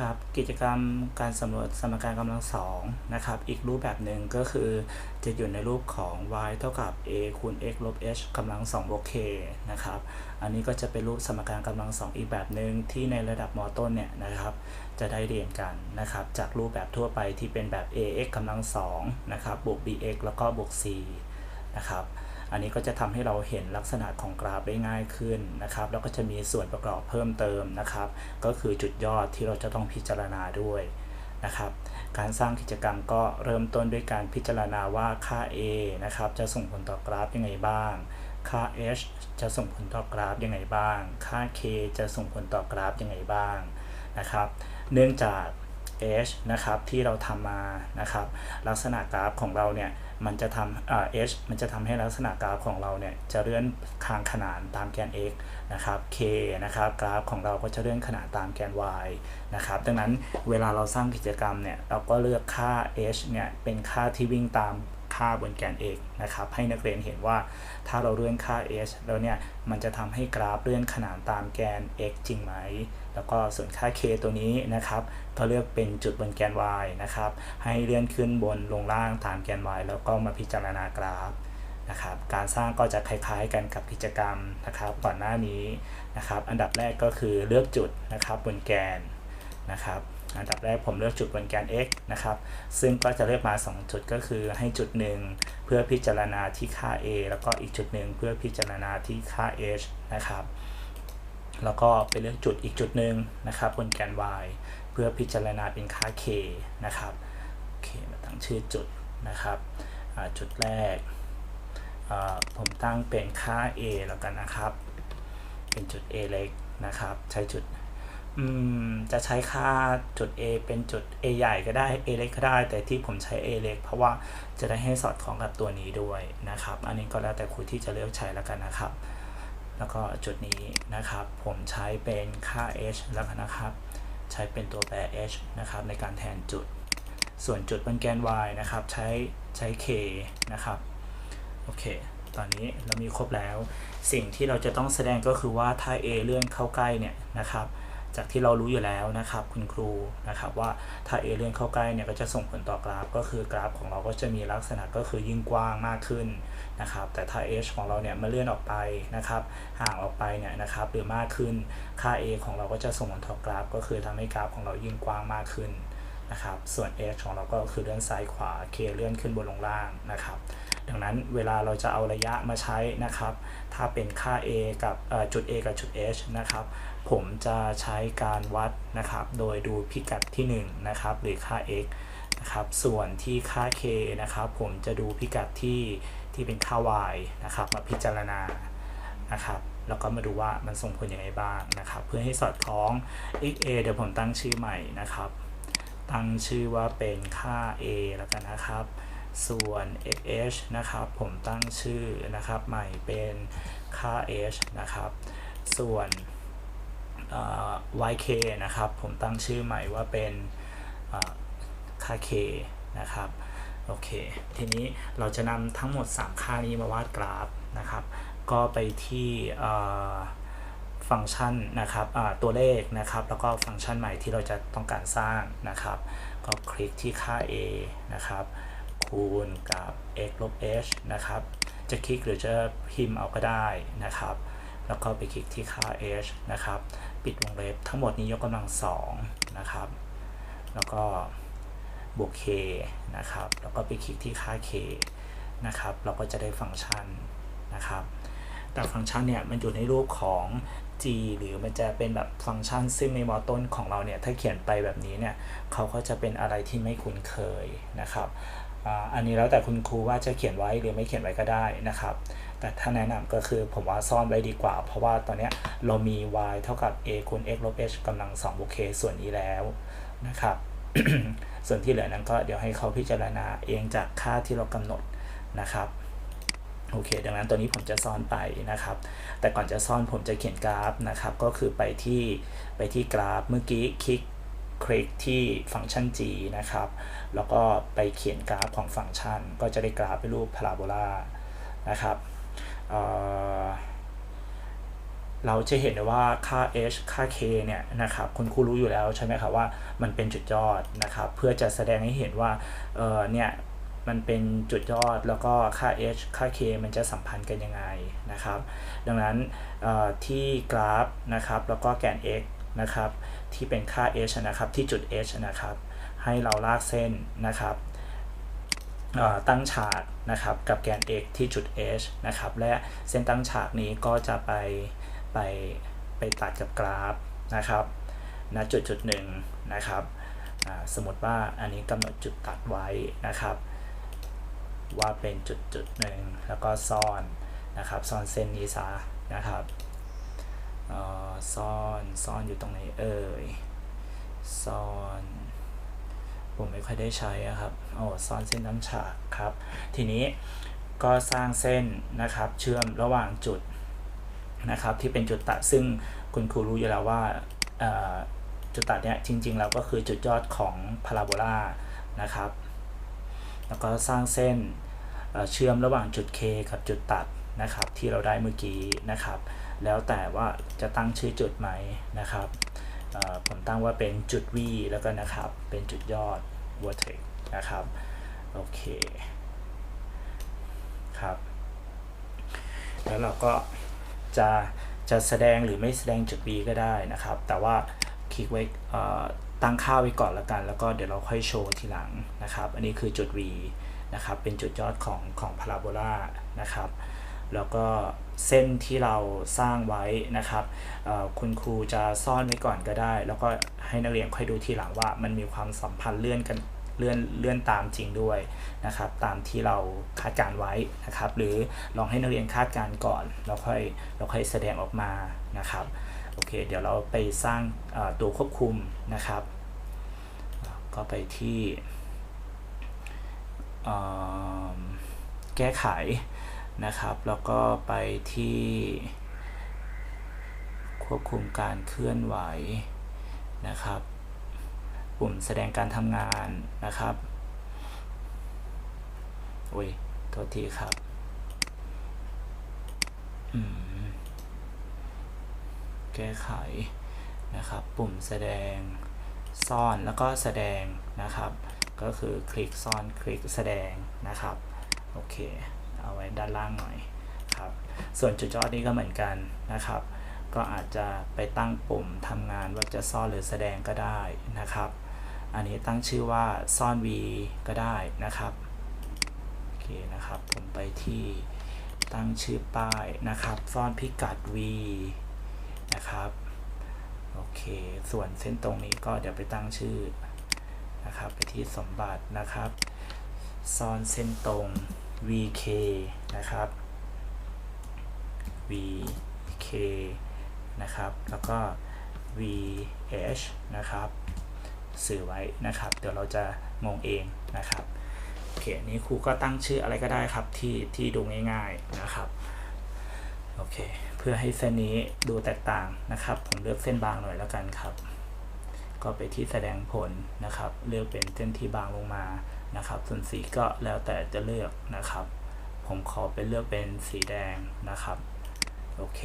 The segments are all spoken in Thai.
ครับกิจกรรมการสำรวจสมการกำลังสองนะครับ อีกรูปแบบหนึ่งก็คือจะอยู่ในรูปของ y เท่ากับ a คูณ x ลบ h กำลัง2บวก k นะครับ อันนี้ก็จะเป็นรูปสมการกำลังสองอีกแบบหนึ่งที่ในระดับมต้นเนี่ยนะครับ จะได้เรียนกันนะครับ จากรูปแบบทั่วไปที่เป็นแบบ ax กำลังสองนะครับบวก bx แล้วก็บวก c นะครับ อันนี้ก็จะทำให้เราเห็นลักษณะของกราฟได้ง่ายขึ้นนะครับ แล้วก็จะมีส่วนประกอบเพิ่มเติมนะครับ ก็คือจุดยอดที่เราจะต้องพิจารณาด้วยนะครับ การสร้างกิจกรรมก็เริ่มต้นด้วยการพิจารณาว่าค่า a นะครับจะส่งผลต่อกราฟยังไงบ้าง ค่า h จะส่งผลต่อกราฟยังไงบ้าง ค่า k จะส่งผลต่อกราฟยังไงบ้างนะครับ เนื่องจาก h นะครับที่เราทำมานะครับ ลักษณะกราฟของเราเนี่ย มันจะทำเอ่อ h มันจะทำให้ลักษณะกราฟของเราเนี่ยจะเลื่อนคางขนานตามแกน x นะครับ k นะครับกราฟของเราก็จะเลื่อนขนานตามแกน y นะครับดังนั้นเวลาเราสร้างกิจกรรมเนี่ยเราก็เลือกค่า h เนี่ยเป็นค่าที่วิ่งตาม ค่าบนแกน x นะครับ ให้นักเรียนเห็นว่าถ้าเราเลื่อนค่า h แล้วเนี่ย มันจะทำให้กราฟเลื่อนขนานตามแกน x จริงไหม แล้วก็ส่วนค่า k ตัวนี้นะครับ ก็เลือกเป็นจุดบนแกน y นะครับ ให้เลื่อนขึ้นบนลงล่างตามแกน y แล้วก็มาพิจารณากราฟนะครับ การสร้างก็จะคล้ายๆกันกับกิจกรรมนะครับ ก่อนหน้านี้นะครับ อันดับแรกก็คือเลือกจุดนะครับบนแกนนะครับ อันดับแรกผมเลือกจุดบนแกน x นะครับ ซึ่งก็จะเลือกมา 2 จุดก็คือให้จุดหนึ่งเพื่อพิจารณาที่ค่า a แล้วก็อีกจุดหนึ่งเพื่อพิจารณาที่ค่า h นะครับ แล้วก็ไปเลือกจุดอีกจุดหนึ่งนะครับบนแกน y เพื่อพิจารณาเป็นค่า k นะครับโอเคมาตั้งชื่อจุดนะครับ จุดแรก ผมตั้งเป็นค่า a แล้วกันนะครับ เป็นจุด a เล็กนะครับ ใช้จุด จะใช้ค่าจุด a เป็นจุด a ใหญ่ก็ได้ a เล็กก็ได้ แต่ที่ผมใช้ a เล็กเพราะว่าจะได้ให้สอดคล้องกับตัวนี้ด้วยนะครับ อันนี้ก็แล้วแต่ครูที่จะเลือกใช้แล้วกันนะครับ แล้วก็จุดนี้นะครับ ผมใช้เป็นค่า h แล้วกันนะครับ ใช้เป็นตัวแปร h นะครับในการแทนจุด ส่วนจุดบนแกน y นะครับ ใช้ใช้ k นะครับ โอเค ตอนนี้เรามีครบแล้ว สิ่งที่เราจะต้องแสดงก็คือว่าถ้า a เลื่อนเข้าใกล้เนี่ยนะครับ จากที่เรารู้อยู่แล้วนะครับคุณครูนะครับว่าถ้า a เลื่อนเข้าใกล้เนี่ยก็จะส่งผลต่อกราฟ ก็คือกราฟของเราก็จะมีลักษณะก็คือยิ่งกว้างมากขึ้นนะครับแต่ถ้า h ของเราเนี่ยมาเลื่อนออกไปนะครับห่างออกไปเนี่ยนะครับหรือมากขึ้นค่า a ของเราก็จะส่งผลต่อกราฟ ก็คือทำให้กราฟของเรายิ่งกว้างมากขึ้นนะครับส่วน h ของเราก็คือเลื่อนซ้ายขวา k เลื่อนขึ้นบนลงล่างนะครับดังนั้นเวลาเราจะเอาระยะมาใช้นะครับ ถ้าเป็นค่า a กับจุด a กับจุด h นะครับ ผมจะใช้การวัดนะครับ โดยดูพิกัดที่ 1 นะครับ หรือค่า x นะครับ ส่วนที่ค่า k นะครับ ผมจะดูพิกัดที่ที่เป็นค่า y นะครับ มาพิจารณานะครับ แล้วก็มาดูว่ามันส่งผลยังไงบ้างนะครับ เพื่อให้สอดคล้อง xa เดี๋ยวผมตั้งชื่อใหม่นะครับ ตั้งชื่อว่าเป็นค่า a แล้วกันนะครับ ส่วน xh นะครับ ผมตั้งชื่อนะครับใหม่เป็นค่า h นะครับ ส่วน yk นะครับ ผมตั้งชื่อใหม่ว่าเป็นค่า k นะครับ โอเค ทีนี้เราจะนำทั้งหมด 3 ค่านี้มาวาดกราฟนะครับ ก็ไปที่ฟังก์ชันนะครับตัวเลขนะครับ แล้วก็ฟังก์ชันใหม่ที่เราจะต้องการสร้างนะครับ ก็คลิกที่ค่า a นะครับ คูณกับ x ลบ h นะครับ จะคลิกหรือจะพิมพ์เอาก็ได้นะครับ แล้วก็ไปคลิกที่ค่า h นะครับ ปิดวงเล็บ ทั้งหมดนี้ยกกำลังสองนะครับ แล้วก็บวก k นะครับ แล้วก็ไปคลิกที่ค่า k นะครับ เราก็จะได้ฟังก์ชันนะครับ แต่ฟังก์ชันเนี่ยมันอยู่ในรูปของ g หรือมันจะเป็นแบบฟังก์ชัน ซึ่งในมอต้นของเราเนี่ย ถ้าเขียนไปแบบนี้เนี่ย เขาก็จะเป็นอะไรที่ไม่คุ้นเคยนะครับ อันนี้แล้วแต่คุณครูว่าจะเขียนไว้หรือไม่เขียนไว้ก็ได้นะครับ แต่ถ้าแนะนำก็คือผมว่าซ่อนไว้ดีกว่า เพราะว่าตอนนี้เรามี y เท่ากับ a คูณ x ลบ h กำลัง2บวก k ส่วนนี้แล้วนะครับ ส่วนที่เหลือนั้นก็เดี๋ยวให้เขาพิจารณาเองจากค่าที่เรากำหนดนะครับโอเค ดังนั้นตัวนี้ผมจะซ่อนไปนะครับ แต่ก่อนจะซ่อนผมจะเขียนกราฟนะครับ ก็คือไปที่ไปที่กราฟเมื่อกี้คลิก คลิกที่ฟังก์ชัน g นะครับ แล้วก็ไปเขียนกราฟของฟังก์ชัน ก็จะได้กราฟเป็นรูปพาราโบลานะครับเราจะเห็นได้ว่าค่า h ค่า k เนี่ยนะครับคุณครูรู้อยู่แล้วใช่ไหมครับว่ามันเป็นจุดยอดนะครับ เพื่อจะแสดงให้เห็นว่าเเนี่ยมันเป็นจุดยอดแล้วก็ค่า h ค่า k มันจะสัมพันธ์กันยังไงนะครับ ดังนั้นที่กราฟนะครับแล้วก็แกน x นะครับ ที่เป็นค่า h นะครับ ที่จุด h นะครับ ให้เราลากเส้นนะครับตั้งฉากนะครับกับแกน x ที่จุด h นะครับ และเส้นตั้งฉากนี้ก็จะไปไปไปตัดกับกราฟนะครับณจุดจุดหนึ่งนะครับสมมติว่าอันนี้กำหนดจุดตัดไว้นะครับ ว่าเป็นจุดจุดหนึ่งแล้วก็ซ่อนนะครับ ซ่อนเส้นนี้ซะนะครับ ซ่อนซ่อนอยู่ตรงไหนเอ่ยซ่อน ผมไม่ค่อยได้ใช้ครับโอ้ซ่อนเส้นน้ำฉากครับ ทีนี้ก็สร้างเส้นนะครับ เชื่อมระหว่างจุดนะครับ ที่เป็นจุดตัดซึ่งคุณครูรู้อยู่แล้วว่าจุดตัดเนี่ยจริงๆแล้วก็คือจุดยอดของพาราโบลานะครับ แล้วก็สร้างเส้นเชื่อมระหว่างจุด K กับจุดตัดนะครับ ที่เราได้เมื่อกี้นะครับ แล้วแต่ว่าจะตั้งชื่อจุดไหมนะครับผมตั้งว่าเป็นจุด V แล้วก็นะครับ เป็นจุดยอด vertex นะครับ โอเค ครับ แล้วเราก็จะจะแสดงหรือไม่แสดงจุด V ก็ได้นะครับ แต่ว่าคลิกไว้ตั้งค่าไว้ก่อนละกัน แล้วก็เดี๋ยวเราค่อยโชว์ทีหลังนะครับ อันนี้คือจุด V นะครับ เป็นจุดยอดของของพาราโบลานะครับ แล้วก็เส้นที่เราสร้างไว้นะครับคุณครูจะซ่อนไว้ก่อนก็ได้ แล้วก็ให้นักเรียนค่อยดูทีหลังว่า มันมีความสัมพันธ์เลื่อนกันเลื่อนเลื่อนตามจริงด้วยนะครับ ตามที่เราคาดการไว้นะครับ หรือลองให้นักเรียนคาดการก่อนแล้วค่อยเราค่อยแสดงออกมานะครับโอเค เดี๋ยวเราไปสร้างตัวควบคุมนะครับ ก็ไปที่แก้ไข นะครับ แล้วก็ไปที่ ควบคุมการเคลื่อนไหวนะครับ ปุ่มแสดงการทำงานนะครับโอ้ยโทษทีครับแก้ไขนะครับ ปุ่มแสดงซ่อนแล้วก็แสดงนะครับ ก็คือคลิกซ่อนคลิกแสดงนะครับ โอเค เอาไว้ด้านล่างหน่อยครับส่วนจุดยอดนี้ก็เหมือนกันนะครับ ก็อาจจะไปตั้งปุ่มทำงานว่าจะซ่อนหรือแสดงก็ได้นะครับ อันนี้ตั้งชื่อว่าซ่อน V ก็ได้นะครับโอเคนะครับผมไปที่ตั้งชื่อป้ายนะครับ ซ่อนพิกัด V นะครับโอเค ส่วนเส้นตรงนี้ก็เดี๋ยวไปตั้งชื่อนะครับ ไปที่สมบัตินะครับ ซ่อนเส้นตรง vk นะครับ vk นะครับ แล้วก็ vh นะครับ สื่อไว้นะครับ เดี๋ยวเราจะงงเองนะครับโอเคนี้ครูก็ตั้งชื่ออะไรก็ได้ครับที่ที่ดูง่ายๆนะครับโอเคเพื่อให้เส้นนี้ดูแตกต่างนะครับ ผมเลือกเส้นบางหน่อยแล้วกันครับ ก็ไปที่แสดงผลนะครับ เลือกเป็นเส้นที่บางลงมา นะครับ ส่วนสีก็แล้วแต่จะเลือกนะครับ ผมขอเป็นเลือกเป็นสีแดงนะครับ โอเค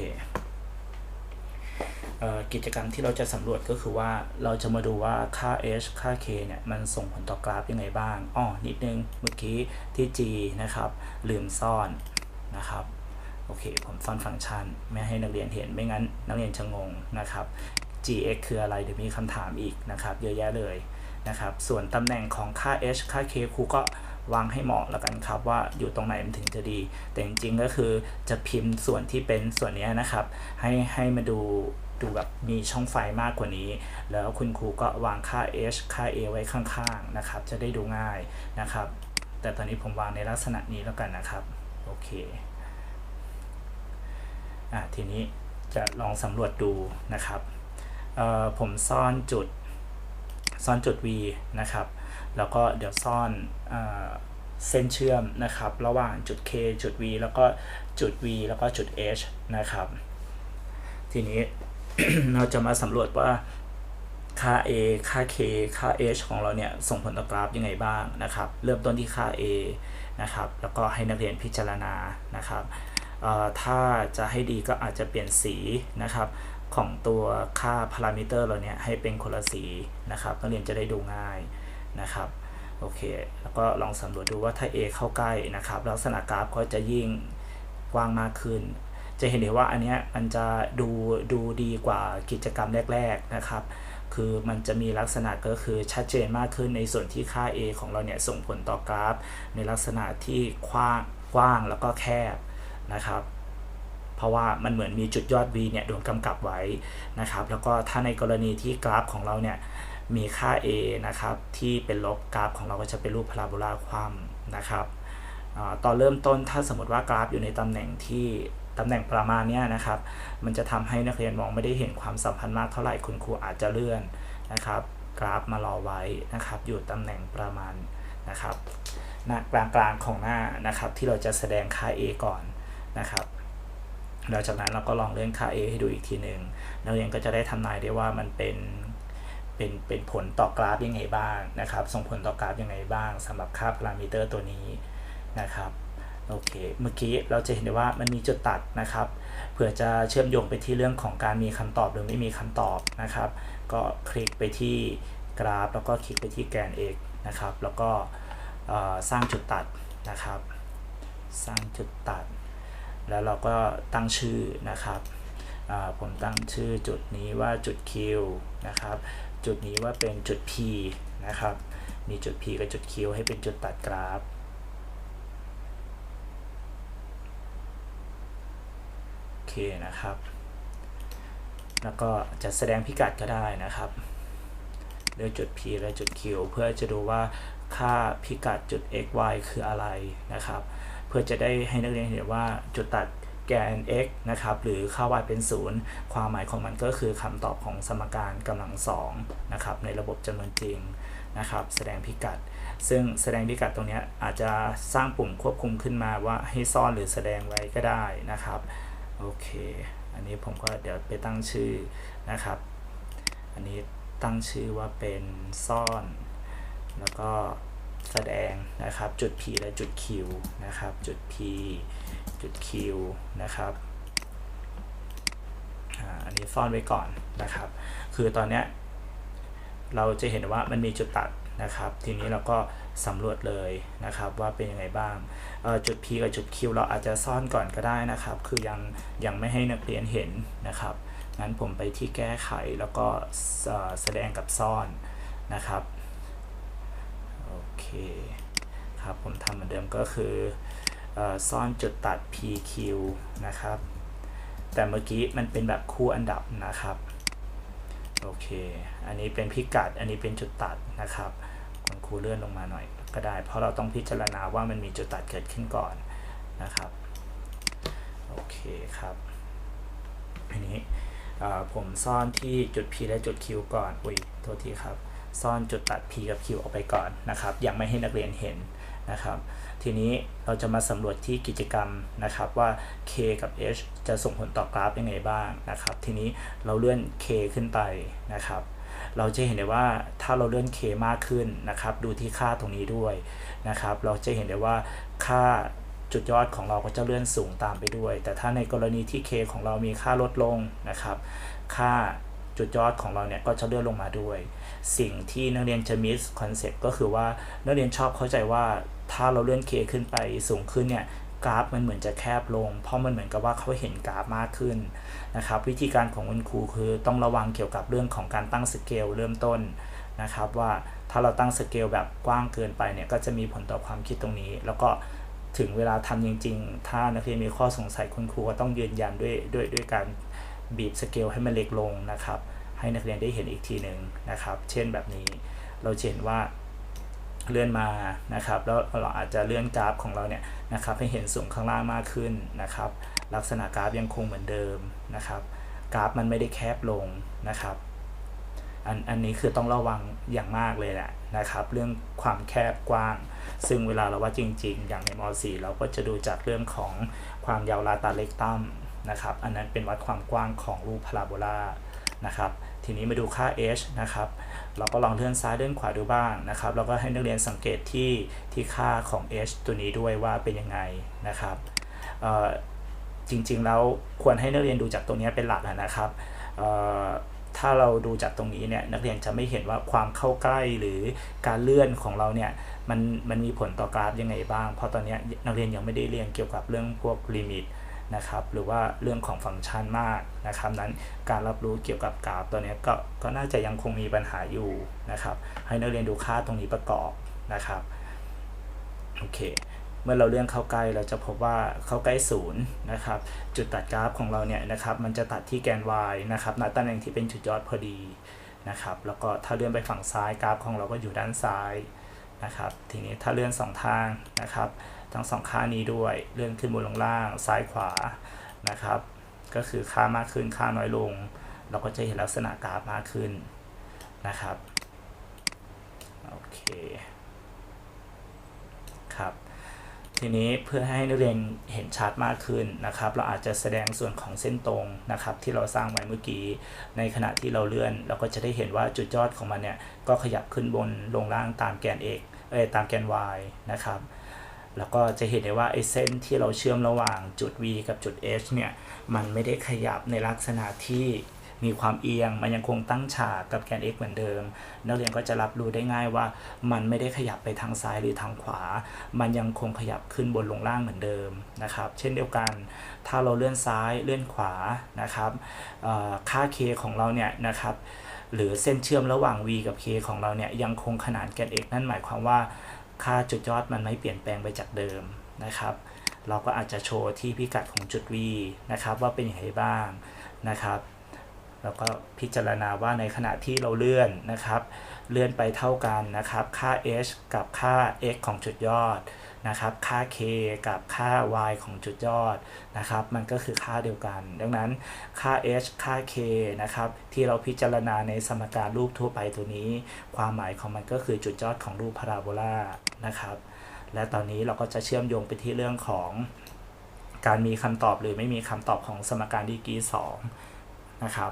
กิจกรรมที่เราจะสำรวจก็คือว่าเราจะมาดูว่าค่า h ค่า k เนี่ย มันส่งผลต่อกราฟยังไงบ้างอ๋อนิดนึง เมื่อกี้ที่ g นะครับ ลืมซ่อนนะครับ โอเค ผมซ่อนฟังก์ชัน ไม่ให้นักเรียนเห็นไม่งั้น นักเรียนจะงงนะครับ gx คืออะไรเดี๋ยวมีคำถามอีกนะครับ เยอะแยะเลย นะครับ ส่วนตำแหน่งของค่า h ค่า k ครูก็วางให้เหมาะแล้วกันครับว่าอยู่ตรงไหนมันถึงจะดี แต่จริงๆก็คือจะพิมพ์ส่วนที่เป็นส่วนนี้นะครับ ให้ให้มาดูดูแบบมีช่องไฟมากกว่านี้ แล้วคุณครูก็วางค่า h ค่า a ไว้ข้างๆนะครับ จะได้ดูง่ายนะครับ แต่ตอนนี้ผมวางในลักษณะนี้แล้วกันนะครับ โอเคอะทีนี้จะลองสำรวจดูนะครับผมซ่อนจุด ซ่อนจุด V นะครับ แล้วก็เดี๋ยวซ่อนเส้นเชื่อมนะครับ ระหว่างจุด K จุด V แล้วก็จุด V แล้วก็จุด H นะครับ ทีนี้เราจะมาสำรวจว่าค่า A ค่า K ค่า H ของเราเนี่ยส่งผลต่อกราฟยังไงบ้างนะครับ เริ่มต้นที่ค่า A นะครับ แล้วก็ให้นักเรียนพิจารณานะครับถ้าจะให้ดีก็อาจจะเปลี่ยนสีนะครับ ของตัวค่าพารามิเตอร์เราเนี่ยให้เป็นคนละสีนะครับนักเรียนจะได้ดูง่ายนะครับโอเค แล้วก็ลองสำรวจดูว่าถ้า A เข้าใกล้นะครับ ลักษณะกราฟก็จะยิ่งกว้างมากขึ้น จะเห็นได้ว่าอันเนี้ยมันจะดูดูดีกว่ากิจกรรมแรก ๆนะครับ คือมันจะมีลักษณะก็คือชัดเจนมากขึ้นในส่วนที่ค่า A ของเราเนี่ยส่งผลต่อกราฟ ในลักษณะที่กว้างกว้างแล้วก็แคบนะครับ เพราะว่ามันเหมือนมีจุดยอด V เนี่ยโดนกำกับไว้นะครับ แล้วก็ถ้าในกรณีที่กราฟของเราเนี่ยมีค่า A นะครับที่เป็นลบกราฟของเราก็จะเป็นรูปพาราโบลาคว่ำนะครับอตอนเริ่มต้นถ้าสมมติว่ากราฟอยู่ในตำแหน่งที่ตำแหน่งประมาณเนี้ยนะครับ มันจะทำให้นักเรียนมองไม่ได้เห็นความสัมพันธ์มากเท่าไหร่คุณครูอาจจะเลื่อนนะครับ กราฟมารอไว้นะครับ อยู่ตำแหน่งประมาณนะครับหน้ากลางๆของหน้านะครับ ที่เราจะแสดงค่า A ก่อนนะครับ หลังจากนั้นเราก็ลองเลื่อนค่า A ให้ดูอีกทีหนึ่งนักเรียนก็จะได้ทำนายได้ว่ามันเป็นเป็นเป็นผลต่อกราฟยังไงบ้างนะครับ ส่งผลต่อกราฟยังไงบ้างสำหรับค่าพารามิเตอร์ตัวนี้นะครับโอเค เมื่อกี้เราจะเห็นได้ว่ามันมีจุดตัดนะครับเผื่อจะเชื่อมโยงไปที่เรื่องของการมีคำตอบหรือไม่มีคำตอบนะครับ ก็คลิกไปที่กราฟ แล้วก็คลิกไปที่แกน x นะครับ แล้วก็สร้างจุดตัดนะครับ สร้างจุดตัด แล้วเราก็ตั้งชื่อนะครับผมตั้งชื่อจุดนี้ว่าจุด Q นะครับ จุดนี้ว่าเป็นจุด P นะครับ มีจุด P กับจุด Q ให้เป็นจุดตัดกราฟ โอเคนะครับ แล้วก็จะแสดงพิกัดก็ได้นะครับเลือกจุด P และจุด Q เพื่อจะดูว่าค่าพิกัดจุด x y คืออะไรนะครับ เพื่อจะได้ให้นักเรียนเห็นว่าจุดตัดแกน x นะครับ หรือค่า y เป็น 0 ความหมายของมันก็คือคำตอบของสมการกำลังสองนะครับ ในระบบจำนวนจริงนะครับ แสดงพิกัด ซึ่งแสดงพิกัดตรงนี้อาจจะสร้างปุ่มควบคุมขึ้นมาว่าให้ซ่อนหรือแสดงไว้ก็ได้นะครับ โอเค อันนี้ผมก็เดี๋ยวไปตั้งชื่อนะครับ อันนี้ตั้งชื่อว่าเป็นซ่อน แล้วก็ แสดงนะครับจุด P และจุด Q นะครับจุด P จุด Q นะครับอันนี้ซ่อนไว้ก่อนนะครับ คือตอนนี้เราจะเห็นว่ามันมีจุดตัดนะครับ ทีนี้เราก็สำรวจเลยนะครับว่าเป็นยังไงบ้าง จุด P กับจุด Q เราอาจจะซ่อนก่อนก็ได้นะครับ คือยังยังไม่ให้นักเรียนเห็นนะครับ งั้นผมไปที่แก้ไขแล้วก็แสดงกับซ่อนนะครับ คครับผมทำเหมือนเดิมก็คืออซ่อนจุดตัด PQ นะครับ แต่เมื่อกี้มันเป็นแบบคู่อันดับนะครับโอเค อันนี้เป็นพิกัด อันนี้เป็นจุดตัดนะครับคุณครูเลื่อนลงมาหน่อยก็ได้ เพราะเราต้องพิจารณาว่ามันมีจุดตัดเกิดขึ้นก่อนนะครับ โอเคครับ อันนี้ผมซ่อนที่จุด P และจุด Q ก่อน อุ้ย โทษทีครับ ซ่อนจุดตัด P กับ Q ออกไปก่อนนะครับ ยังไม่ให้นักเรียนเห็นนะครับ ทีนี้เราจะมาสำรวจที่กิจกรรมนะครับว่า K กับ H จะส่งผลต่อกราฟยังไงบ้างนะครับ ทีนี้เราเลื่อน K ขึ้นไปนะครับ เราจะเห็นได้ว่าถ้าเราเลื่อน K มากขึ้นนะครับ ดูที่ค่าตรงนี้ด้วยนะครับ เราจะเห็นได้ว่าค่าจุดยอดของเราก็จะเลื่อนสูงตามไปด้วย แต่ถ้าในกรณีที่ K ของเรามีค่าลดลงนะครับ ค่าจุดยอดของเราเนี่ยก็จะเลื่อนลงมาด้วย สิ่งที่นักเรียนจะมิสคอนเซ็ปต์ก็คือว่านักเรียนชอบเข้าใจว่าถ้าเราเลื่อน K ขึ้นไปสูงขึ้นเนี่ยกราฟมันเหมือนจะแคบลง เพราะมันเหมือนกับว่าเขาเห็นกราฟมากขึ้นนะครับวิธีการของคุณครูคือต้องระวังเกี่ยวกับเรื่องของการตั้งสเกลเริ่มต้นนะครับว่าถ้าเราตั้งสเกลแบบกว้างเกินไปเนี่ยก็จะมีผลต่อความคิดตรงนี้ แล้วก็ถึงเวลาทำจริง ๆ ถ้านักเรียนมีข้อสงสัยคุณครูก็ต้องยืนยันด้วยด้วยด้วยการบีบสเกลให้มันเล็กลงนะครับ ให้นักเรียนได้เห็นอีกทีหนึ่งนะครับ เช่นแบบนี้เราจะเห็นว่าเลื่อนมานะครับ แล้วเราอาจจะเลื่อนกราฟของเราเนี่ยนะครับ ให้เห็นสูงข้างล่างมากขึ้นนะครับ ลักษณะกราฟยังคงเหมือนเดิมนะครับ กราฟมันไม่ได้แคบลงนะครับอันอันนี้คือต้องระวังอย่างมากเลยแหละนะครับ เรื่องความแคบกว้าง ซึ่งเวลาเราว่าจริง ๆ อย่างในม .4 เราก็จะดูจากเรื่องของความยาวลาตาเล็กตั้มนะครับ อันนั้นเป็นวัดความกว้างของรูปพาราโบลา นะครับ ทีนี้มาดูค่า h นะครับ เราก็ลองเลื่อนซ้ายเลื่อนขวาดูบ้างนะครับ แล้วก็ให้นักเรียนสังเกตที่ที่ค่าของ h ตัวนี้ด้วยว่าเป็นยังไงนะครับจริงๆแล้วควรให้นักเรียนดูจากตรงนี้เป็นหลักนะครับถ้าเราดูจากตรงนี้เนี่ยนักเรียนจะไม่เห็นว่าความเข้าใกล้หรือการเลื่อนของเราเนี่ยมันมันมีผลต่อกราฟยังไงบ้าง เพราะตอนนี้นักเรียนยังไม่ได้เรียนเกี่ยวกับเรื่องพวกลิมิต นะครับหรือว่าเรื่องของฟังก์ชันมากนะครับนั้นการรับรู้เกี่ยวกับกราฟตัวนี้ก็ก็น่าจะยังคงมีปัญหาอยู่นะครับให้นักเรียนดูค่าตรงนี้ประกอบนะครับโอเคเมื่อเราเลื่อนเข้าใกล้เราจะพบว่าเข้าใกล้ศูนย์นะครับจุดตัดกราฟของเราเนี่ยนะครับมันจะตัดที่แกน y นะครับณตำแหน่งที่เป็นจุดยอดพอดีนะครับแล้วก็ถ้าเลื่อนไปฝั่งซ้ายกราฟของเราก็อยู่ด้านซ้าย นะครับ ทีนี้ถ้าเลื่อนสองทางนะครับ ทั้งสองค่านี้ด้วย เลื่อนขึ้นบนลงล่าง ซ้ายขวานะครับ ก็คือค่ามากขึ้น ค่าน้อยลง เราก็จะเห็นลักษณะกราฟมากขึ้นนะครับ โอเค ครับ ทีนี้เพื่อให้นักเรียนเห็นชัดมากขึ้นนะครับ เราอาจจะแสดงส่วนของเส้นตรงนะครับ ที่เราสร้างไว้เมื่อกี้ ในขณะที่เราเลื่อน เราก็จะได้เห็นว่าจุดยอดของมันเนี่ยก็ขยับขึ้นบนลงล่างตามแกน x เอ้ยตามแกน y นะครับแล้วก็จะเห็นได้ว่าไอ้เส้นที่เราเชื่อมระหว่างจุด v กับจุด h เนี่ยมันไม่ได้ขยับในลักษณะที่ มีความเอียง มันยังคงตั้งฉากกับแกน x เหมือนเดิม นักเรียนก็จะรับรู้ได้ง่ายว่า มันไม่ได้ขยับไปทางซ้ายหรือทางขวา มันยังคงขยับขึ้นบนลงล่างเหมือนเดิมนะครับ เช่นเดียวกัน ถ้าเราเลื่อนซ้ายเลื่อนขวานะครับค่า k ของเราเนี่ยนะครับหรือเส้นเชื่อมระหว่าง v กับ k ของเราเนี่ยยังคงขนานแกน x นั่นหมายความว่าค่าจุดยอดมันไม่เปลี่ยนแปลงไปจากเดิมนะครับ เราก็อาจจะโชว์ที่พิกัดของจุด v นะครับว่าเป็นอย่างไรบ้างนะครับ แล้วก็พิจารณาว่าในขณะที่เราเลื่อนนะครับ เลื่อนไปเท่ากันนะครับ ค่า h กับค่า x ของจุดยอดนะครับ ค่า k กับค่า y ของจุดยอดนะครับ มันก็คือค่าเดียวกัน ดังนั้นค่า h ค่า k นะครับ ที่เราพิจารณาในสมการรูปทั่วไปตัวนี้ ความหมายของมันก็คือจุดยอดของรูปพาราโบลานะครับ และตอนนี้เราก็จะเชื่อมโยงไปที่เรื่องของการมีคำตอบหรือไม่มีคำตอบของสมการดีกรี2นะครับ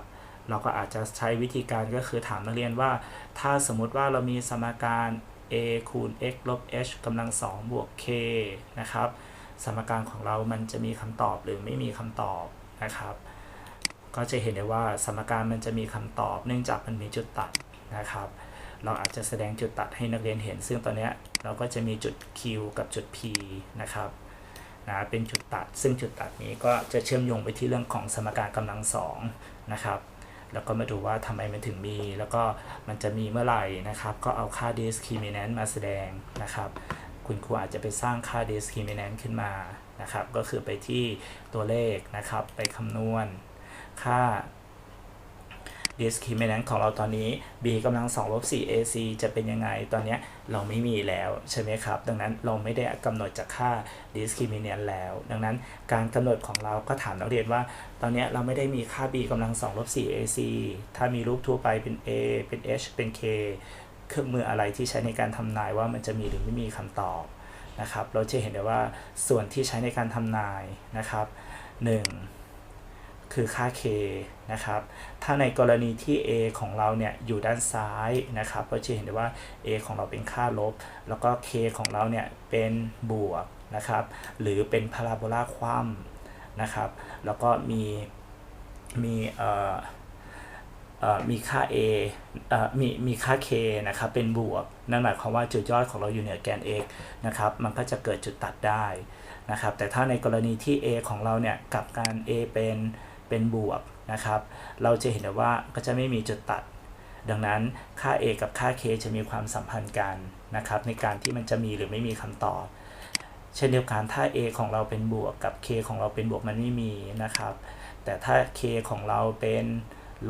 เราก็อาจจะใช้วิธีการก็คือถามนักเรียนว่า ถ้าสมมติว่าเรามีสมการ a คูณ x ลบ h กำลัง2บวก k นะครับ สมการของเรามันจะมีคำตอบหรือไม่มีคำตอบนะครับ ก็จะเห็นได้ว่าสมการมันจะมีคำตอบ เนื่องจากมันมีจุดตัดนะครับ เราอาจจะแสดงจุดตัดให้นักเรียนเห็น ซึ่งตอนนี้เราก็จะมีจุด q กับจุด p นะครับนะเป็นจุดตัด ซึ่งจุดตัดนี้ก็จะเชื่อมโยงไปที่เรื่องของสมการกำลังสองนะครับ แล้วก็มาดูว่าทำไมมันถึงมี แล้วก็มันจะมีเมื่อไหร่นะครับ ก็เอาค่า discriminant มาแสดงนะครับ คุณครูอาจจะไปสร้างค่า discriminant ขึ้นมานะครับ ก็คือไปที่ตัวเลขนะครับ ไปคำนวณค่า discriminant ของเราตอนนี้ b กำลัง2ลบ4 ac จะเป็นยังไง ตอนนี้เราไม่มีแล้วใช่ไหมครับ ดังนั้นเราไม่ได้กำหนดจากค่า discriminant แล้ว ดังนั้นการกำหนดของเราก็ถามนักเรียนว่า ตอนนี้เราไม่ได้มีค่า b กำลัง2ลบ4 ac ถ้ามีรูปทั่วไปเป็น a เป็น h เป็น k เครื่องมืออะไรที่ใช้ในการทำนายว่ามันจะมีหรือไม่มีคำตอบนะครับ เราจะเห็นได้ว่าส่วนที่ใช้ในการทำนายนะครับ 1 คือค่า k นะครับ ถ้าในกรณีที่ a ของเราเนี่ยอยู่ด้านซ้ายนะครับก็จะเห็นได้ว่า a ของเราเป็นค่าลบ แล้วก็ k ของเราเนี่ยเป็นบวกนะครับ หรือเป็นพาราโบลาคว่ำนะครับ แล้วก็มีมีเอ่อเอ่อมีค่า a เอ่อมีมีค่า k นะครับ เป็นบวก นั่นหมายความว่าจุดยอดของเราอยู่เหนือแกน x นะครับ มันก็จะเกิดจุดตัดได้นะครับ แต่ถ้าในกรณีที่ a ของเราเนี่ยกับการ a เป็น เป็นบวกนะครับ เราจะเห็นว่าก็จะไม่มีจุดตัด ดังนั้นค่า a กับค่า k จะมีความสัมพันธ์กันนะครับ ในการที่มันจะมีหรือไม่มีคำตอบ เช่นเดียวกันถ้า a ของเราเป็นบวกกับ k ของเราเป็นบวกมันไม่มีนะครับ แต่ถ้า k ของเราเป็น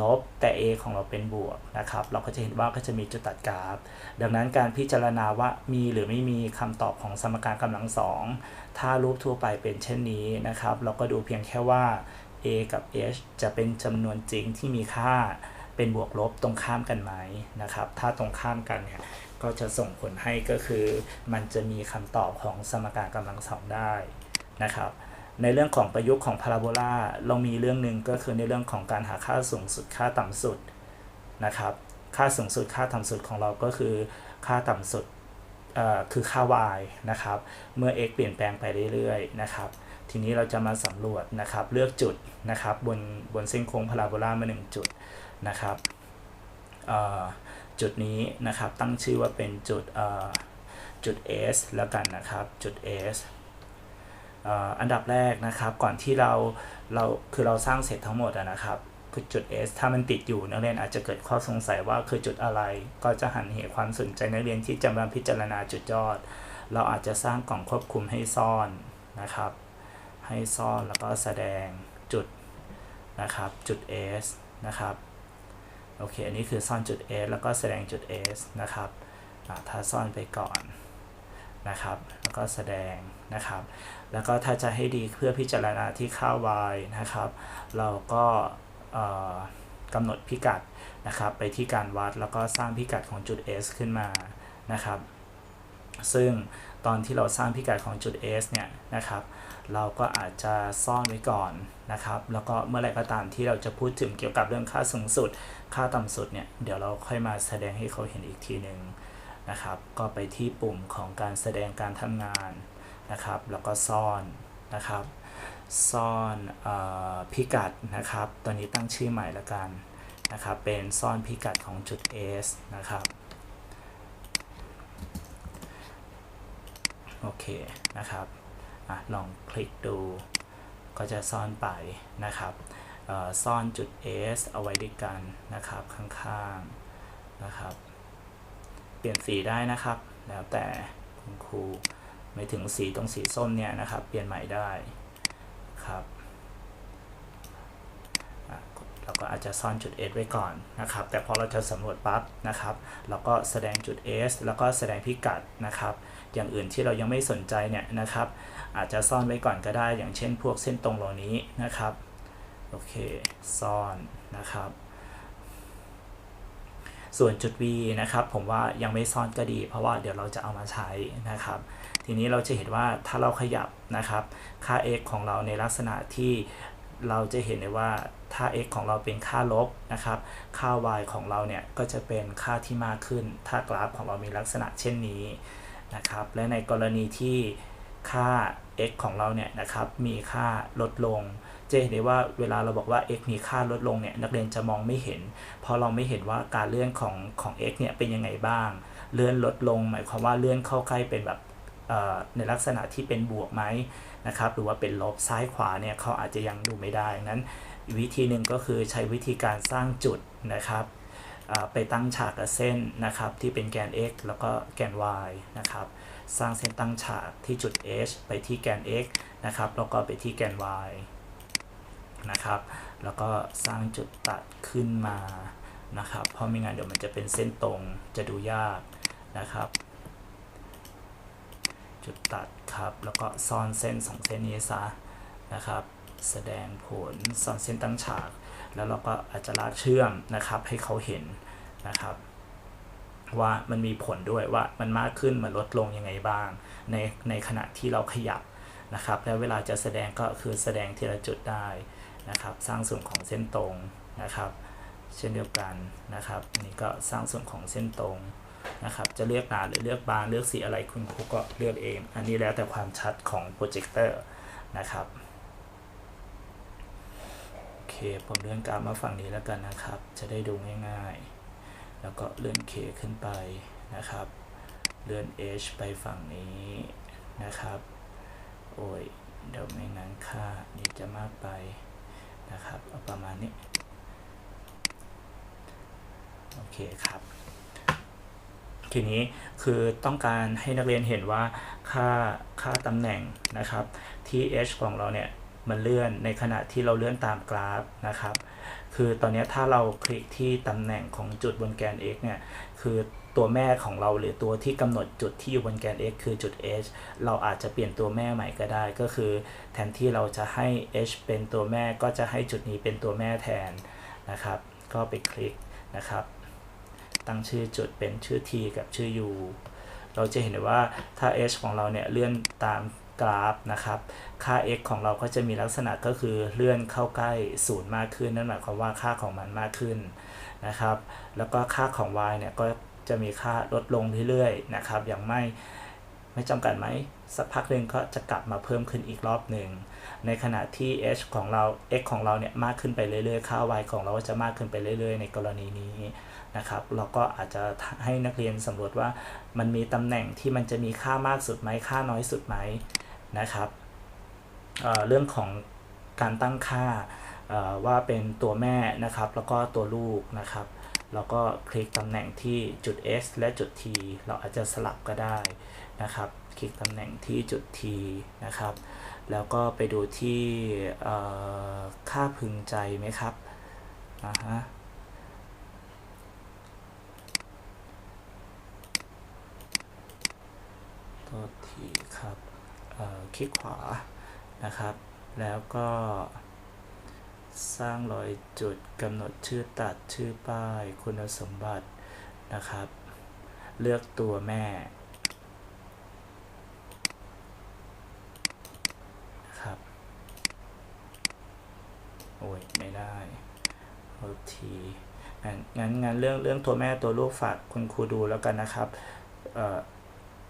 ลบแต่ a ของเราเป็นบวกนะครับ เราก็จะเห็นว่าก็จะมีจุดตัดกราฟ ดังนั้นการพิจารณาว่ามีหรือไม่มีคำตอบของสมการกำลังสองถ้ารูปทั่วไปเป็นเช่นนี้นะครับ เราก็ดูเพียงแค่ว่า a กับ h จะเป็นจำนวนจริงที่มีค่าเป็นบวกลบตรงข้ามกันไหมนะครับ ถ้าตรงข้ามกันเนี่ยก็จะส่งผลให้ก็คือ มันจะมีคำตอบของสมการกำลังสองได้นะครับ ในเรื่องของประยุกต์ของพาราโบลาเรามีเรื่องหนึ่งก็คือในเรื่องของการหาค่าสูงสุดค่าต่ำสุดนะครับ ค่าสูงสุดค่าต่ำสุดของเราก็คือค่าต่ำสุด คือค่า y นะครับ เมื่อ x เปลี่ยนแปลงไปเรื่อยๆนะครับ ทีนี้เราจะมาสำรวจนะครับเลือกจุดนะครับบนบนเส้นโค้งพาราโบลามา1จุดนะครับจุดนี้นะครับตั้งชื่อว่าเป็นจุดจุด S แล้วกันนะครับจุด S อ,อันดับแรกนะครับก่อนที่เราเราคือเราสร้างเสร็จทั้งหมดนะครับ คือจุด S ถ้ามันติดอยู่นักเรียนอาจจะเกิดข้อสงสัยว่าคือจุดอะไร ก็จะหันเหความสนใจนักเรียนที่จะมาพิจารณาจุดยอด เราอาจจะสร้างกล่องควบคุมให้ซ่อนนะครับ ให้ซ่อนแล้วก็แสดงจุดนะครับจุด S นะครับโอเค อันนี้คือซ่อนจุด S แล้วก็แสดงจุด S นะครับถ้าซ่อนไปก่อนนะครับ แล้วก็แสดงนะครับ แล้วก็ถ้าจะให้ดีเพื่อพิจารณาที่ค่า y นะครับ เราก็ กำหนดพิกัดนะครับ ไปที่การวัดแล้วก็สร้างพิกัดของจุด S ขึ้นมานะครับ ซึ่งตอนที่เราสร้างพิกัดของจุด S เนี่ยนะครับ เราก็อาจจะซ่อนไว้ก่อนนะครับ แล้วก็เมื่อไรก็ตามที่เราจะพูดถึงเกี่ยวกับเรื่องค่าสูงสุด ค่าต่ำสุดเนี่ยเดี๋ยวเราค่อยมาแสดงให้เขาเห็นอีกทีหนึ่งนะครับ ก็ไปที่ปุ่มของการแสดงการทำงานนะครับ แล้วก็ซ่อนนะครับ ซ่อนออพิกัดนะครับตอนนี้ตั้งชื่อใหม่ละกันนะครับ เป็นซ่อนพิกัดของจุด S นะครับ โอเคนะครับอลองคลิกดู ก็จะซ่อนไปนะครับ ซ่อนจุด S เอาไว้ด้วยกันนะครับ ข้างๆนะครับ เปลี่ยนสีได้นะครับ แล้วแต่คุณครูไม่ถึงสีตรงสีส้มเนี่ยนะครับ เปลี่ยนใหม่ได้ ครับเราก็อาจจะซ่อนจุด S ไว้ก่อนนะครับ แต่พอเราจะสำรวจปั๊บนะครับ เราก็แสดงจุด S แล้วก็แสดงพิกัดนะครับ อย่างอื่นที่เรายังไม่สนใจเนี่ยนะครับ อาจจะซ่อนไว้ก่อนก็ได้ อย่างเช่น พวกเส้นตรงเหล่านี้นะครับ โอเค ซ่อนนะครับ ส่วนจุด V นะครับ ผมว่ายังไม่ซ่อนก็ดี เพราะว่าเดี๋ยวเราจะเอามาใช้นะครับ ทีนี้เราจะเห็นว่าถ้าเราขยับนะครับ ค่า x ของเราในลักษณะที่เราจะเห็นได้ว่าถ้า x ของเราเป็นค่าลบนะครับ ค่า y ของเราเนี่ยก็จะเป็นค่าที่มากขึ้น ถ้ากราฟของเรามีลักษณะเช่นนี้นะครับ และในกรณีที่ค่า x ของเราเนี่ยนะครับมีค่าลดลง จะเห็นได้ว่าเวลาเราบอกว่า x มีค่าลดลงเนี่ยนักเรียนจะมองไม่เห็น เพราะเราไม่เห็นว่าการเลื่อนของของ x เนี่ยเป็นยังไงบ้าง เลื่อนลดลง หมายความว่าเลื่อนเข้าใกล้เป็นแบบ ในลักษณะที่เป็นบวกไหมนะครับหรือว่าเป็นลบซ้ายขวาเนี่ยเขาอาจจะยังดูไม่ได้นั้นวิธีหนึ่งก็คือใช้วิธีการสร้างจุดนะครับไปตั้งฉากกับเส้นนะครับที่เป็นแกน x แล้วก็แกน y นะครับสร้างเส้นตั้งฉากที่จุด h ไปที่แกน x นะครับแล้วก็ไปที่แกน y นะครับแล้วก็สร้างจุดตัดขึ้นมานะครับเพราะไม่งั้นเดี๋ยวมันจะเป็นเส้นตรงจะดูยากนะครับ จุดตัดครับ แล้วก็ซ่อนเส้นสองเส้นนี้ซะนะครับ แสดงผลซ่อนเส้นตั้งฉาก แล้วเราก็อาจจะลากเชื่อมนะครับ ให้เขาเห็นนะครับ ว่ามันมีผลด้วยว่ามันมากขึ้นมันลดลงยังไงบ้าง ในในขณะที่เราขยับนะครับ แล้วเวลาจะแสดงก็คือแสดงทีละจุดได้นะครับ สร้างส่วนของเส้นตรงนะครับ เช่นเดียวกันนะครับนี่ก็สร้างส่วนของเส้นตรง นะครับจะเลือกหนาหรือเลือกบางเลือกสีอะไรคุณครูก็เลือกเอง อันนี้แล้วแต่ความชัดของโปรเจคเตอร์นะครับโอเคผมเลื่อนกราฟมาฝั่งนี้แล้วกันนะครับ จะได้ดูง่ายๆ แล้วก็เลื่อน K ขึ้นไปนะครับ เลื่อน H ไปฝั่งนี้นะครับ โอ้ยเดี๋ยวไม่นั้นค่านี้จะมากไปนะครับ เอาประมาณนี้ โอเคครับ ทีนี้คือต้องการให้นักเรียนเห็นว่าค่าค่าตำแหน่งนะครับ ที่ h ของเราเนี่ยมันเลื่อนในขณะที่เราเลื่อนตามกราฟนะครับ คือตอนนี้ถ้าเราคลิกที่ตำแหน่งของจุดบนแกน x เนี่ยคือตัวแม่ของเราหรือตัวที่กำหนดจุดที่อยู่บนแกน x คือจุด h เราอาจจะเปลี่ยนตัวแม่ใหม่ก็ได้ ก็คือ แทนที่เราจะให้ h เป็นตัวแม่ก็จะให้จุดนี้เป็นตัวแม่แทนนะครับ ก็ไปคลิกนะครับ ตั้งชื่อจุดเป็นชื่อ t กับชื่อ u เราจะเห็นว่าถ้า h ของเราเนี่ยเลื่อนตามกราฟนะครับ ค่า x ของเราก็จะมีลักษณะก็คือเลื่อนเข้าใกล้ศูนย์มากขึ้น นั่นหมายความว่าค่าของมันมากขึ้นนะครับ แล้วก็ค่าของ y เนี่ยก็จะมีค่าลดลงเรื่อยๆนะครับ อย่างไม่ไม่จำกัดไหม สักพักหนึ่งก็จะกลับมาเพิ่มขึ้นอีกรอบหนึ่ง ในขณะที่ h ของเรา x ของเราเนี่ยมากขึ้นไปเรื่อยๆ ค่า y ของเราก็จะมากขึ้นไปเรื่อยๆ ในกรณีนี้ นะครับ เราก็อาจจะให้นักเรียนสำรวจว่ามันมีตำแหน่งที่มันจะมีค่ามากสุดไหมค่าน้อยสุดไหมนะครับเเรื่องของการตั้งค่าว่าเป็นตัวแม่นะครับ แล้วก็ตัวลูกนะครับเราก็คลิกตำแหน่งที่จุด S และจุด T เราอาจจะสลับก็ได้นะครับ คลิกตำแหน่งที่จุด T นะครับ แล้วก็ไปดูที่ค่าพึงใจไหมครับอ่าฮะตัว ทีครับคลิกขวานะครับ แล้วก็สร้างรอยจุดกำหนดชื่อตัดชื่อป้าย คุณสมบัตินะครับ เลือกตัวแม่นะครับโอ้ยไม่ได้โอทีงั้นงั้นเรื่องเรื่องตัวแม่ตัวลูกฝากคุณครูดูแล้วกันนะครับ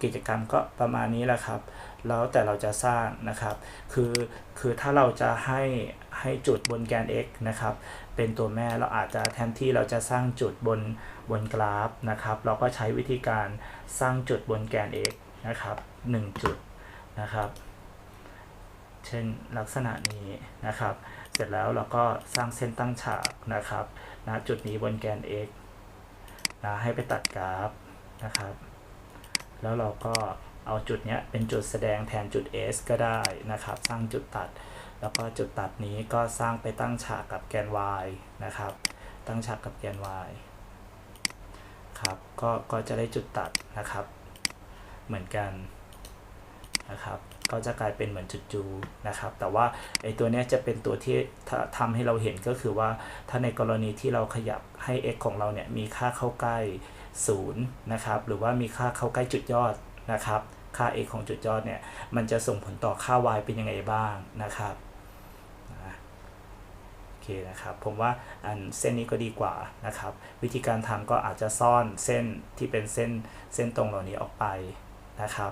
กิจกรรมก็ประมาณนี้แหละครับ แล้วแต่เราจะสร้างนะครับ คือคือถ้าเราจะให้ให้จุดบนแกน x นะครับ เป็นตัวแม่เราอาจจะแทนที่เราจะสร้างจุดบนบนกราฟนะครับ เราก็ใช้วิธีการสร้างจุดบนแกน x นะครับ1จุดนะครับ เช่นลักษณะนี้นะครับ เสร็จแล้วเราก็สร้างเส้นตั้งฉากนะครับนะจุดนี้บนแกน x นะให้ไปตัดกราฟนะครับ แล้วเราก็เอาจุดนี้เป็นจุดแสดงแทนจุด S ก็ได้นะครับ สร้างจุดตัด แล้วก็จุดตัดนี้ก็สร้างไปตั้งฉากกับแกน y นะครับ ตั้งฉากกับแกน y ครับก็ก็จะได้จุดตัดนะครับ เหมือนกันนะครับ ก็จะกลายเป็นเหมือนจุดจูนะครับ แต่ว่าไอตัวนี้จะเป็นตัวที่ทำให้เราเห็นก็คือว่าถ้าในกรณีที่เราขยับให้ x ของเราเนี่ยมีค่าเข้าใกล้ 0นะครับหรือว่ามีค่าเข้าใกล้จุดยอดนะครับ ค่า x ของจุดยอดเนี่ยมันจะส่งผลต่อค่า y เป็นยังไงบ้างนะครับโอเคนะครับผมว่าอันเส้นนี้ก็ดีกว่านะครับ วิธีการทำก็อาจจะซ่อนเส้นที่เป็นเส้นเส้นตรงเหล่านี้ออกไปนะครับ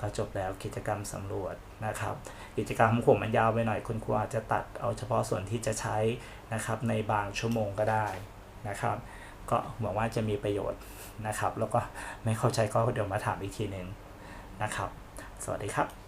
ก็จบแล้วกิจกรรมสำรวจนะครับ กิจกรรมของผมมันยาวไปหน่อยคุณครูอาจจะตัดเอาเฉพาะส่วนที่จะใช้นะครับในบางชั่วโมงก็ได้นะครับ ก็หวังว่าจะมีประโยชน์นะครับ แล้วก็ไม่เข้าใจก็เดี๋ยวมาถามอีกทีหนึ่งนะครับ สวัสดีครับ